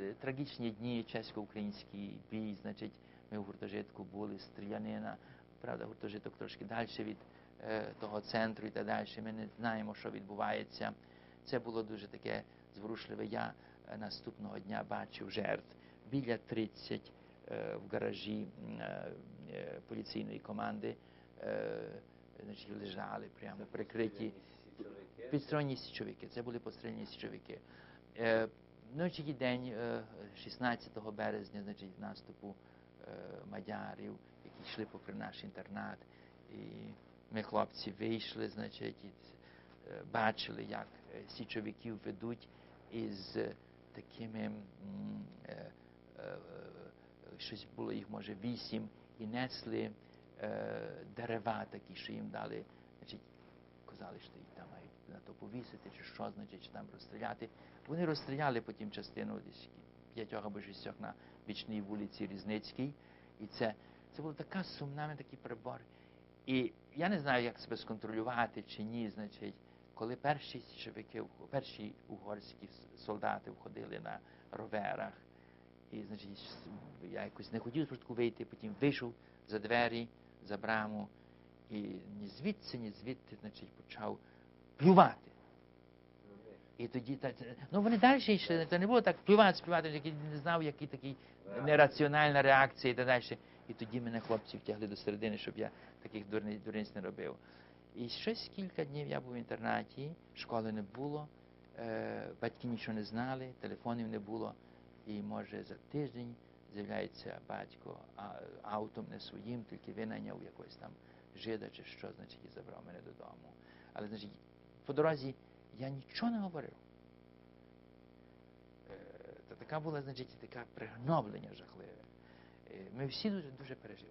е, трагічні дні, чесько-український бій, значить, ми в гуртожитку були, стрілянина. Правда, гуртожиток трошки далі від е, того центру і так далі. Ми не знаємо, що відбувається. Це було дуже таке зворушливе. Я е, наступного дня бачив жертв біля 30 е, в гаражі е, е, поліційної команди. Е, значить, лежали прямо прикриті. Підстроєні січовики. Це були постріляні січовики. Е, Ночі день, е, 16 березня, значить, наступу е, мадярів, які йшли попри наш інтернат. І ми, хлопці, вийшли, значить, і е, бачили, як е, січовиків ведуть із е, такими е, е, е, щось було їх, може, вісім, і несли е, дерева такі, що їм дали, значить, казали, їх там мають на то повісити, чи що, значить, чи там розстріляти. Вони розстріляли потім частину десь п'ятьох або шістьох на бічній вулиці Різницькій. І це, це була така сумна, такий прибор. І я не знаю, як себе сконтролювати чи ні, значить, коли перші січовики, перші угорські солдати входили на роверах, і, значить, я якось не хотів спочатку вийти, потім вийшов за двері, за браму, і ні звідси, ні звідти, значить, почав плювати. І тоді та, це- ну вони далі йшли, це не було так плювати, співати, який не знав, який такий нераціональна реакція і так далі. І тоді мене хлопці втягли до середини, щоб я таких дурниць не робив. І щось кілька днів я був в інтернаті, школи не було, е, батьки нічого не знали, телефонів не було. І може за тиждень з'являється батько автом не своїм, тільки винайняв якогось там жида чи що, значить, і забрав мене додому. Але, значить, по дорозі я нічого не говорив. Е, Та така була, значить, таке пригноблення жахливе. Е, Ми всі дуже, дуже пережили.